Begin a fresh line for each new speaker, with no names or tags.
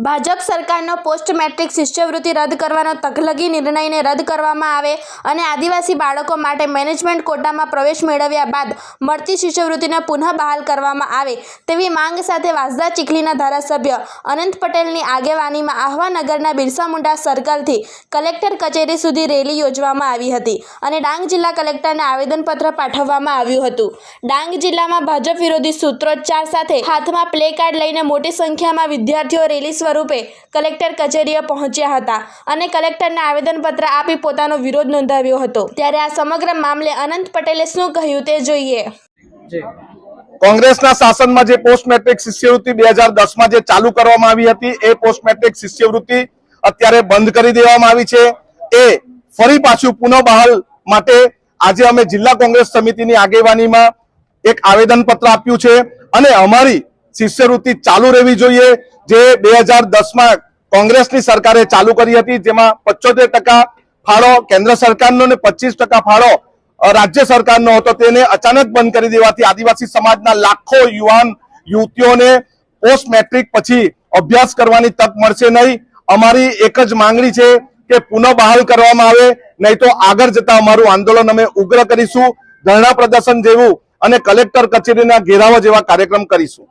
ભાજપ સરકારનો post metric શિષ્યવૃત્તિ રદ કરવાનો તકલગી નિર્ણયને રદ કરવામાં આવે અને આદિવાસી બાળકો માટે મેનેજમેન્ટ કોટામાં પ્રવેશ મેળવ્યા બાદ મળતી શિષ્યવૃત્તિને પુનઃ બહાલ કરવામાં આવે તેવી માંગ સાથે વાંસદા ચીખલીના ધારાસભ્ય અનંત પટેલની આગેવાનીમાં આહવાનગરના બિરસા મુંડા સર્કલથી કલેક્ટર કચેરી સુધી રેલી યોજવામાં આવી હતી અને ડાંગ જિલ્લા કલેક્ટરને આવેદનપત્ર પાઠવવામાં આવ્યું હતું. ડાંગ જિલ્લામાં ભાજપ વિરોધી સૂત્રોચ્ચાર સાથે હાથમાં પ્લે કાર્ડ લઈને મોટી સંખ્યામાં વિદ્યાર્થીઓ રેલી સ્વરૂપે કલેક્ટર કચેરીએ પહોંચ્યા હતા અને કલેક્ટરને આવેદનપત્ર આપી પોતાનો વિરોધ નોંધાવ્યો હતો. ત્યારે આ સમગ્ર મામલે અનંત પટેલે શું કહ્યું તે જોઈએ.
કોંગ્રેસના શાસનમાં જે પોસ્ટ મેટ્રિક શિષ્યવૃત્તિ બે હજાર દસમાં જે ચાલુ કરવામાં આવી હતી, એ પોસ્ટ મેટ્રિક શિષ્યવૃત્તિ અત્યારે બંધ કરી દેવામાં આવી છે. એ ફરી પાછું પુનઃ બહાલ માટે આજે અમે જિલ્લા કોંગ્રેસ સમિતિની આગેવાનીમાં એક આવેદન પત્ર આપ્યું છે. અને અમારી શિષ્યવૃત્તિ ચાલુ રહેવી જોઈએ, જે બે હજાર દસમાં કોંગ્રેસની સરકારે ચાલુ કરી હતી, જેમાં પચોતેર ટકા ફાળો કેન્દ્ર સરકારનો ને પચીસ ટકા ફાળો રાજ્ય સરકારનો હતો. તેને અચાનક બંધ કરી દેવાથી આદિવાસી સમાજના લાખો યુવાન, યુવતીઓને પોસ્ટ મેટ્રિક પછી અભ્યાસ કરવાની તક મળશે નહીં. અમારી એક જ માંગણી છે કે પુનઃ બહાલ કરવામાં આવે, નહીં તો આગળ જતા અમારું આંદોલન અમે ઉગ્ર કરીશું, ધરણા પ્રદર્શન જેવું અને કલેક્ટર કચેરીના ઘેરાવા જેવા કાર્યક્રમ કરીશું.